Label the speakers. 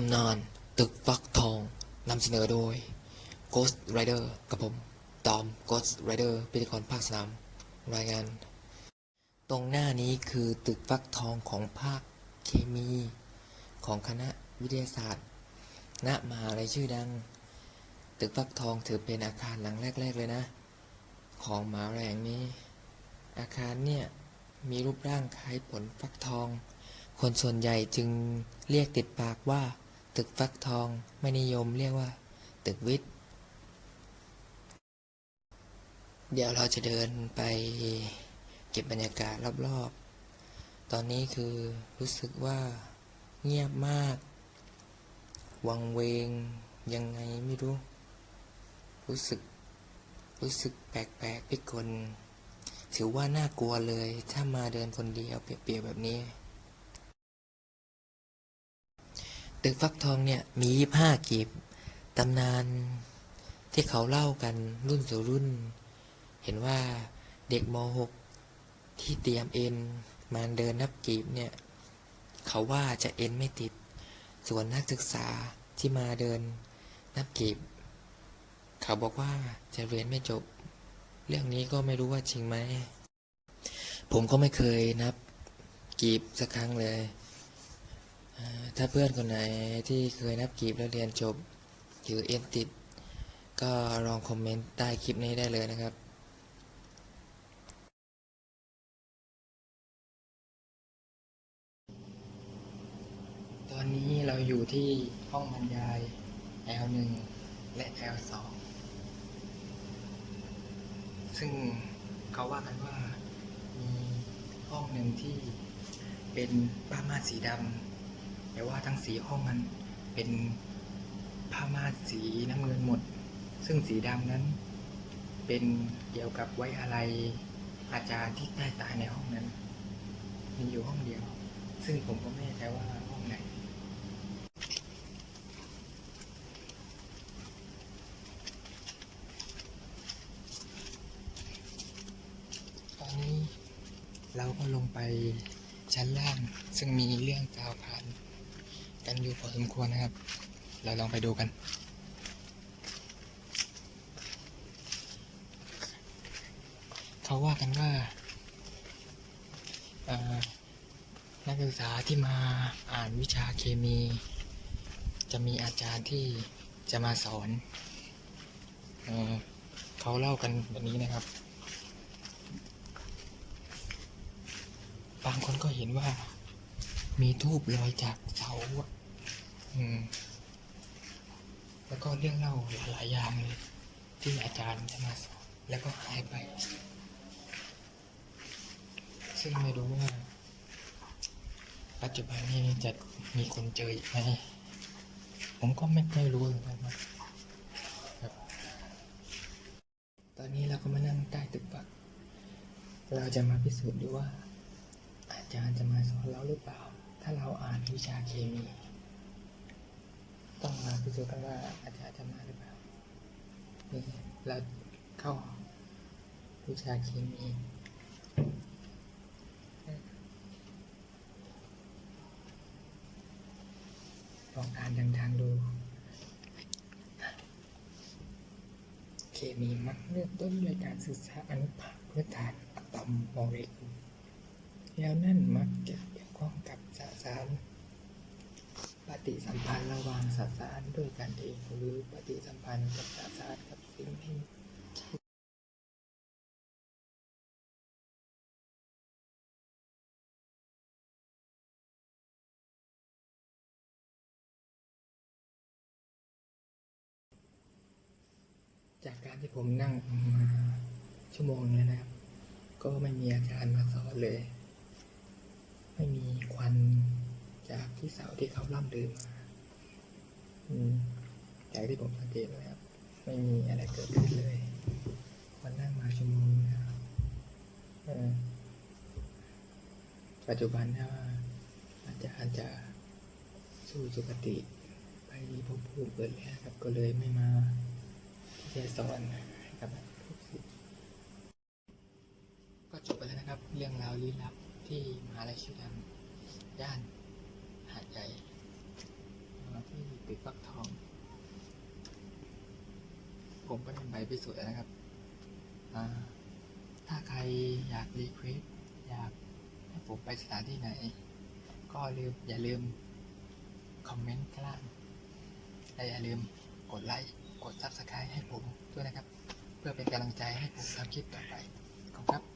Speaker 1: ำนานตึกฟักทองนำเสนอโดย Ghost Rider กับผมตอม Ghost Rider พิธีกรภาคสนามรายงาน ตรงหน้านี้คือตึกฟักทองของภาคเคมีของคณะวิทยาศาสตร์ ณมหาลัยชื่อดัง ตึกฟักทองถือเป็นอาคารหลังแรก ๆ เลยนะ ของมหาวิทยาลัยแห่งนี้ อาคารเนี่ยมีรูปร่างคล้ายผลฟักทอง คนส่วนใหญ่จึงเรียกติดปากว่า ตึกฟักทองไม่นิยมเรียกว่า ตึกวิทย์ เดี๋ยวเราจะเดินไปเก็บบรรยากาศรอบๆ ตอนนี้คือรู้สึกว่าเงียบมาก วังเวงยังไงไม่รู้ รู้สึก รู้สึกแปลกๆพิกลถือว่าน่ากลัวเลยถ้ามาเดินคนเดียวเปียกๆแบบนี้ ตึกฟักทองเนี่ยมียี่ห้ากีบตำนานที่เขาเล่ากันรุ่นสู่รุ่น เห็นว่าเด็กม .6 ที่เตรียมเอ็นมาเดินนับกีบเนี่ยเขาว่าจะเอ็นไม่ติด ส่วนนักศึกษาที่มาเดินนับกีบ เขาบอกว่าจะเรียนไม่จบ เรื่องนี้ก็ไม่รู้ว่าจริงไหม ผมก็ไม่เคยนับกีบสักครั้งเลย ถ้าเพื่อนคนไหนที่เคยนับกีบแล้วเรียนจบหรือเอ็นติด ก็ลองคอมเมนต์ใต้คลิปนี้ได้เลยนะครับตอนนี้เราอยู่ที่ห้องบรรยาย L1 และ L2 ซึ่งเขาว่ากันว่า มีห้องหนึ่งที่เป็นผ้าม่านสีดำ แต่ว่าทั้งสีห้องมันเป็นผ้าม่านสีน้ำเงินหมด ซึ่งสีดำนั้น เป็นเกี่ยวกับไว้อะไรอาจารย์ที่ได้ตายในห้องนั้น มีอยู่ห้องเดียว ซึ่งผมก็ไม่แน่ใจว่าห้องไหนตอนนี้เราก็ลงไปชั้นล่าง ซึ่งมีเรื่องกาวผ่าน กันอยู่พอสมควรนะครับ เราลองไปดูกัน เขาว่ากันว่านักศึกษาที่มาอ่านวิชาเคมี จะมีอาจารย์ที่จะมาสอนเอเขาเล่ากันแบบนี้นะครับ บางคนก็เห็นว่า มีทูบลอยจากเสาอืม แล้วก็เรื่องเล่าหลายอย่างเลย ที่อาจารย์จะมาสอนแล้วก็หายไป ซึ่งไม่รู้ว่า ปัจจุบันนี้จะมีคนเจออีกไหมผมก็ไม่ค่อยรู้เหมือนกันครับ ตอนนี้เราก็มานั่งใต้ตึกปัก เราจะมาพิสูจน์ดูว่า อาจารย์จะมาสอนเราหรือเปล่า ถ้าเราอ่านวิชาเคมี ต้องมาพิสูจน์กันว่าอาจารย์จะมาหรือเปล่านี่เราเข้าวิชาเคมีลองอ่านดังๆดู เคมีมักเริ่มต้นด้วยการศึกษาอนุภาคพื้นฐานอะตอมโมเลกุลแล้วนั่นมักจะ ข้องกับสสาร ปฏิสัมพันธ์ระหว่างสสารด้วยกันเองหรือปฏิสัมพันธ์กับสสารกับสิ่งที่จากการที่ผมนั่งมาชั่วโมงนึงแล้วนะครับ ก็ไม่มีอาจารย์มาสอนเลย ไม่มีควันจากที่เสาที่เขาล่ำลือมาจากที่ผมสังเกตนะครับ ไม่มีอะไรเกิดขึ้นเลยวันนั่งมาชั่วโมงนึงแล้วเออปัจจุบันถ้าอาจารย์จะสู้สุคติไปพบภูมิเปิดแล้วครับ ก็เลยไม่มาที่จะสอนให้กับลูกศิษย์ก็จบไปแล้วนะครับ เรื่องราวลี้ลับ ที่มหาลัยชื่อดังย่านหาดใหญ่มาที่ตึกฟักทอง ผมก็ทำไปพิสูจน์แล้วนะครับ ถ้าใครอยากรีเควสอยากให้ผมไปสถานที่ไหน ก็ลืมอย่าลืม คอมเมนต์ข้างล่างและอย่าลืมกดไลค์ กด Subscribe ให้ผมด้วยนะครับ เพื่อเป็นกำลังใจให้ผมทำคลิปต่อไปขอบคุณครับ